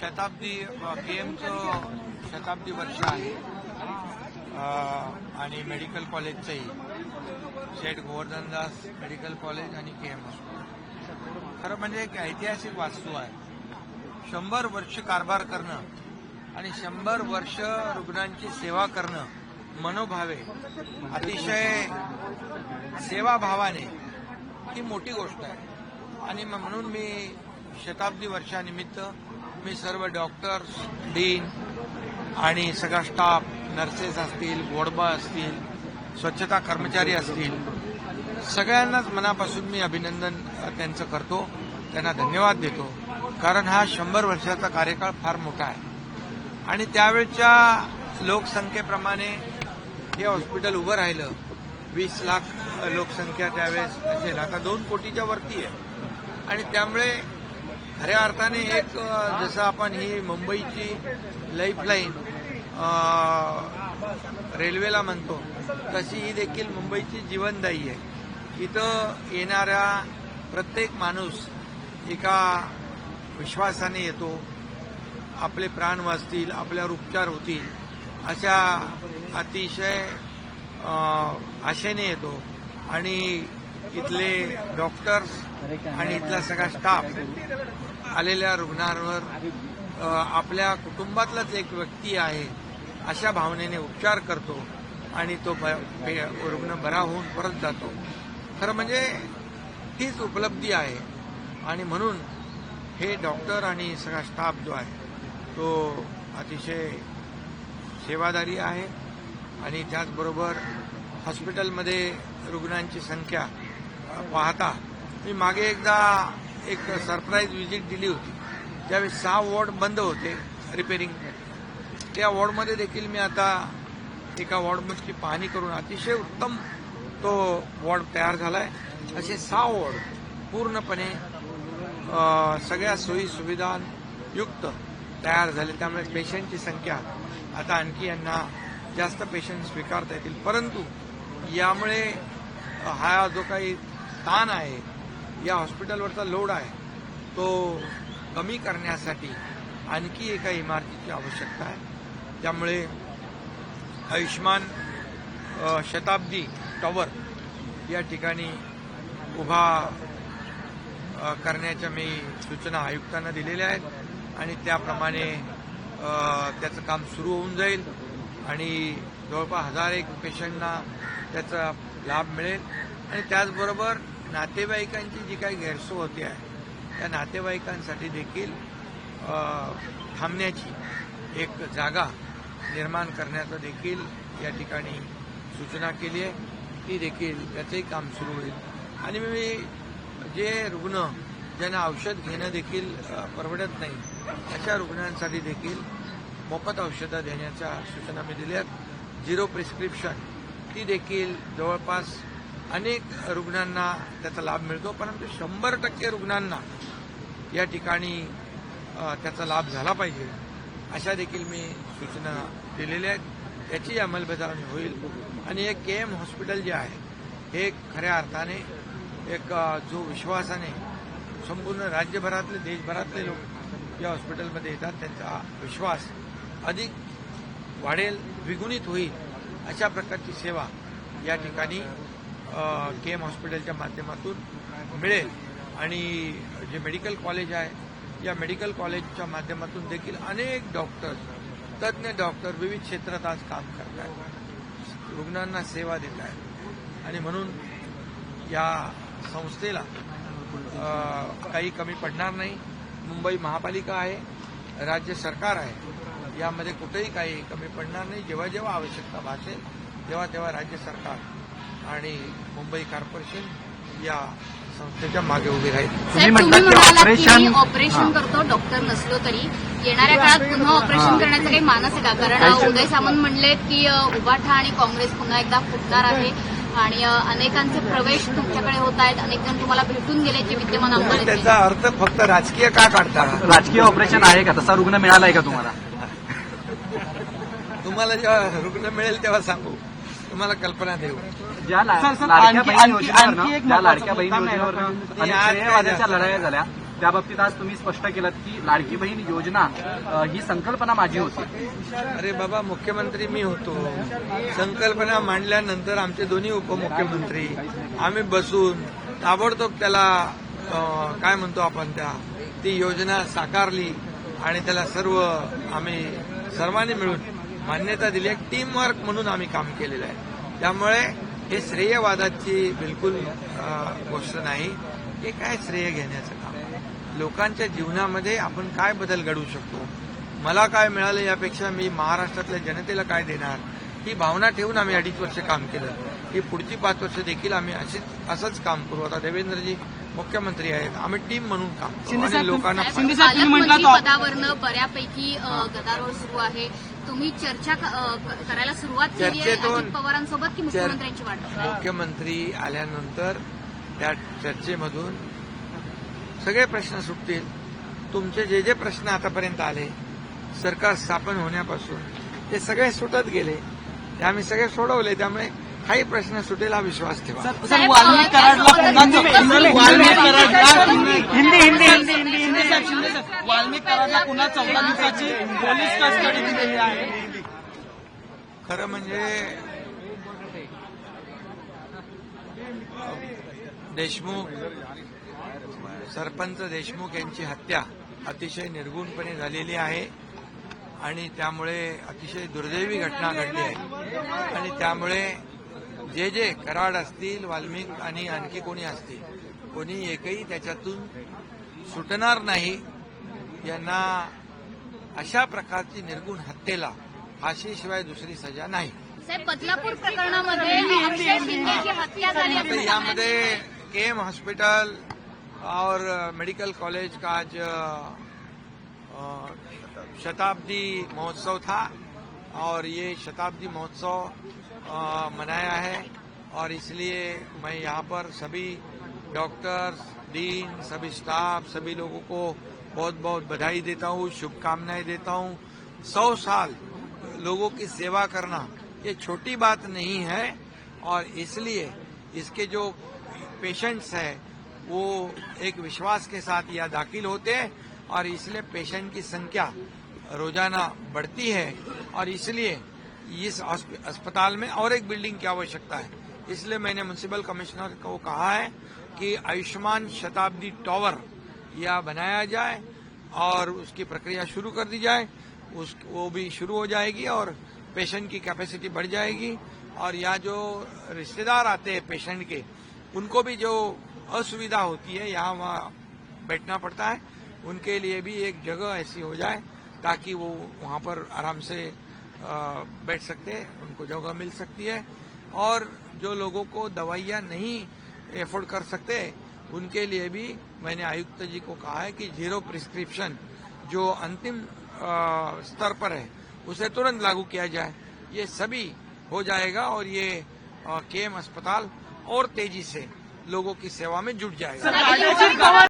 शताब्दी पीएमचं शताब्दी वर्ष आहे. आणि मेडिकल कॉलेजचंही. शेठ गोवर्धनदास मेडिकल कॉलेज आणि के एम खरं म्हणजे एक ऐतिहासिक वास्तू आहे. शंभर वर्ष कारभार करणं आणि शंभर वर्ष रुग्णांची सेवा करणं मनोभावे अतिशय सेवाभावाने ही मोठी गोष्ट आहे. आणि मग म्हणून मी शताब्दी वर्षानिमित्त मी सर्व डॉक्टर्स डीन आणि सगळा स्टाफ नर्सेस असतील गोडबा असतील स्वच्छता कर्मचारी असतील सगळ्यांनाच मनापासून मी अभिनंदन त्यांचं करतो त्यांना धन्यवाद देतो. कारण हा शंभर वर्षाचा कार्यकाळ फार मोठा आहे. आणि त्यावेळच्या लोकसंख्येप्रमाणे हे हॉस्पिटल उभं राहिलं वीस लाख लोकसंख्या त्यावेळेस असेल आता दोन कोटीच्या वरती आहे. आणि त्यामुळे खऱ्या अर्थाने एक जसं आपण ही मुंबईची लाईफलाईन रेल्वेला म्हणतो तशी ही देखील मुंबईची जीवनदायी आहे. इथं येणाऱ्या प्रत्येक माणूस एका विश्वासाने येतो. आपले प्राण वाचतील आपल्यावर उपचार होतील अशा अतिशय आशेने येतो. आणि इथले डॉक्टर्स आणि इथला सगळा स्टाफ आलेल्या रुग्णांवर आपल्या कुटुंबातलाच एक व्यक्ती आहे अशा भावनेने उपचार करतो आणि तो रुग्ण बरा होऊन परत जातो. खरं म्हणजे हीच उपलब्धी आहे आणि म्हणून हे डॉक्टर आणि सगळा स्टाफ जो आहे तो अतिशय सेवादारी आहे आणि त्याचबरोबर हॉस्पिटलमध्ये रुग्णांची संख्या पाहता मी मागे एकदा एक सरप्राईज व्हिजिट दिली होती। त्यावेळी सहा वॉर्ड बंद होते रिपेरिंग त्या वॉर्डमध्ये देखील मी आता एका वॉर्डची पाहणी करून अतिशय उत्तम तो वॉर्ड तयार झालाय. असे सहा वॉर्ड पूर्णपणे सगळ्या सोयी सुविधांयुक्त तयार झाले. त्यामुळे पेशंटची संख्या आता आणखी यांना जास्त पेशंट स्वीकारता येतील. परंतु यामुळे हा जो काही ताण आहे. या हॉस्पिटलवरचा लोड आहे. तो कमी करण्यासाठी आणखी एका इमारतीची आवश्यकता आहे. त्यामुळे आयुष्मान शताब्दी टॉवर या ठिकाणी उभा करण्याच्या मी सूचना आयुक्तांना दिलेल्या आहेत आणि त्याप्रमाणे त्याचं काम सुरू होऊन जाईल आणि जवळपास हजार एक पेशंटना त्याचा लाभ मिळेल. आणि त्याचबरोबर नातेवाईकांची जी काही गैरसोय होते आहे त्या नातेवाईकांसाठी देखील थांबण्याची एक जागा निर्माण करण्याचं देखील या ठिकाणी सूचना केली आहे. ती देखील त्याचंही काम सुरू होईल. आणि मी जे रुग्ण ज्यांना औषध घेणं देखील परवडत नाही अशा रुग्णांसाठी देखील मोफत औषधं देण्याच्या सूचना मी दिल्या आहेत. झिरो प्रिस्क्रिप्शन ती देखील जवळपास अनेक रुग्णांना त्याचा लाभ मिळतो परंतु शंभर टक्के रुग्णांना या ठिकाणी त्याचा लाभ झाला पाहिजे. अशा देखील मी सूचना दिलेल्या आहेत. त्याची अंमलबजावणी होईल. आणि एक के एम हॉस्पिटल जे आहे हे खऱ्या अर्थाने एक जो विश्वासाने संपूर्ण राज्यभरातले देशभरातले लोक या हॉस्पिटलमध्ये येतात त्यांचा विश्वास अधिक वाढेल द्विगुणित होईल अशा प्रकारची सेवा या ठिकाणी के एम हॉस्पिटलच्या माध्यमातून मिळेल आणि जे मेडिकल कॉलेज आहे या मेडिकल कॉलेजच्या माध्यमातून देखील अनेक डॉक्टर्स तज्ज्ञ डॉक्टर विविध क्षेत्रात आज काम करत आहेत रुग्णांना सेवा देत आहेत आणि म्हणून या संस्थेला काही कमी पडणार नाही. मुंबई महापालिका आहे राज्य सरकार आहे. यामध्ये कुठेही काही कमी पडणार नाही. जेव्हा जेव्हा आवश्यकता भासेल तेव्हा तेव्हा राज्य सरकार आणि मुंबई कॉर्पोरेशन या संस्थेच्या मागे उभी राहील. ऑपरेशन- करतो डॉक्टर नसलो तरी. येणाऱ्या काळात पुन्हा ऑपरेशन करण्याचा काही मानस आहे का? कारण उदय सामंत म्हणलेत की अ, उबाठा आणि काँग्रेस पुन्हा एकदा फुटणार आहे. आणि अनेकांचे प्रवेश तुमच्याकडे होत आहेत. अनेक जण तुम्हाला भेटून गेले जे विद्यमान आमदार. त्याचा अर्थ फक्त राजकीय का काढता? राजकीय ऑपरेशन आहे का? तसा रुग्ण मिळालाय का तुम्हाला? तुम्हाला जेव्हा रुग्ण मिळेल तेव्हा सांगू. तुम्हाला कल्पना देऊ. ज्या ला- सर, सर, लाडक्या आणखी- बहीण आणखी- योजनेवर आणखी एक ज्या महत्त्वाचा लाडक्या बहीण मुद्दा अनेक आज काय श्रेयवादाच्या लढाया झाल्या. त्या बाबतीत आज तुम्ही स्पष्ट केलं की लाडकी बहीण योजना अ, ही संकल्पना माझी होती. अरे बाबा मुख्यमंत्री मी होतो. संकल्पना मांडल्यानंतर आमचे दोन्ही उपमुख्यमंत्री आम्ही बसून ताबडतोब त्याला अं, काय म्हणतो आपण त्या ती योजना साकारली आणि त्याला सर्व आम्ही सर्वांनी मिळून मान्यता दिली. एक टीम वर्क म्हणून आम्ही काम केलेलं आहे. त्यामुळे हे श्रेयवादाची बिलकुल गोष्ट नाही. हे काय श्रेय घेण्याचं काम? लोकांच्या जीवनामध्ये आपण काय बदल घडवू शकतो? मला काय मिळालं यापेक्षा मी महाराष्ट्रातल्या जनतेला काय देणार? ही भावना ठेवून आम्ही अडीच वर्ष काम केलं. ही पुढची पाच वर्ष देखील आम्ही अशीच असंच काम करू. आता देवेंद्रजी मुख्यमंत्री आहेत. आम्ही टीम म्हणून काम करू. आणि लोकांना पालकमंत्री पदावरनं बऱ्यापैकी गदारोळ सुरू आहे. तुम्ही चर्चा करायला सुरुवात केली आहे चर्चेतून- अजित पवारांसोबत की मुख्यमंत्र्यांची वाट? मुख्यमंत्री आल्यानंतर त्या चर्चेमधून सगळे प्रश्न सुटतील. तुमचे जे जे प्रश्न आतापर्यंत आले सरकार स्थापन होण्यापासून ते सगळे सुटत गेले. ते आम्ही सगळे सोडवले त्यामुळे काही प्रश्न सुटेल हा विश्वास ठेवा. हिंदी हिंदी हिंदी हिंदी हिंदी साहेब शिंदे साहेब वाल्मिक कराडला पुन्हा चौदा दिवसाची पोलीस कस्टडी दिलेली आहे. खरं म्हणजे देशमुख सरपंच देशमुख यांची हत्या अतिशय निर्गुणपणे झालेली आहे आणि त्यामुळे अतिशय दुर्दैवी घटना घडली आहे. आणि त्यामुळे जे जे कराड असतील वाल्मिक आणि आणखी कोणी असतील कोणी एकही त्याच्यातून सुटणार नाही. यांना अशा प्रकारची निर्गुण हत्येला फाशीशिवाय दुसरी सजा नाही साहेब बदलापूर प्रकरणामध्ये अक्षय शिंदेची हत्या झाली तर यामध्ये. के एम हॉस्पिटल और मेडिकल कॉलेज का आज शताब्दी महोत्सव था और ये शताब्दी महोत्सव मनाया है और इसलिए मैं यहाँ पर सभी डॉक्टर्स डीन सभी स्टाफ सभी लोगों को बहुत बहुत बधाई देता हूँ, शुभकामनाएँ देता हूँ। सौ साल लोगों की सेवा करना, ये छोटी बात नहीं है, और इसलिए इसके जो पेशेंट्स हैं, वो एक विश्वास के साथ यहाँ दाखिल होते हैं, और इसलिए पेशेंट की संख्या रोज़ाना बढ़ती है, और इसलिए इस अस्पताल में और एक बिल्डिंग की आवश्यकता है। इसलिए मैंने म्यूनिसिपल कमिश्नर को कहा है कि आयुष्मान शताब्दी टावर यह बनाया जाए और उसकी प्रक्रिया शुरू कर दी जाए, उस, वो भी शुरू हो जाएगी और पेशेंट की कैपेसिटी बढ़ जाएगी और यहाँ जो रिश्तेदार आते हैं पेशेंट के, उनको भी जो असुविधा होती है, यहाँ वहाँ बैठना पड़ता है, उनके लिए भी एक जगह ऐसी हो जाए ताकि वो वहाँ पर आराम से बैठ सकते हैं, उनको जगह मिल सकती है और जो लोगों को दवाइयाँ नहीं एफोर्ड कर सकते उनके लिए भी मैंने आयुक्त जी को कहा है कि ज़ीरो प्रिस्क्रिप्शन जो अंतिम स्तर पर है, उसे तुरंत लागू किया जाए। ये सभी हो जाएगा और ये के अस्पताल और तेज़ी से लोगों की सेवा में जुट जाएगा।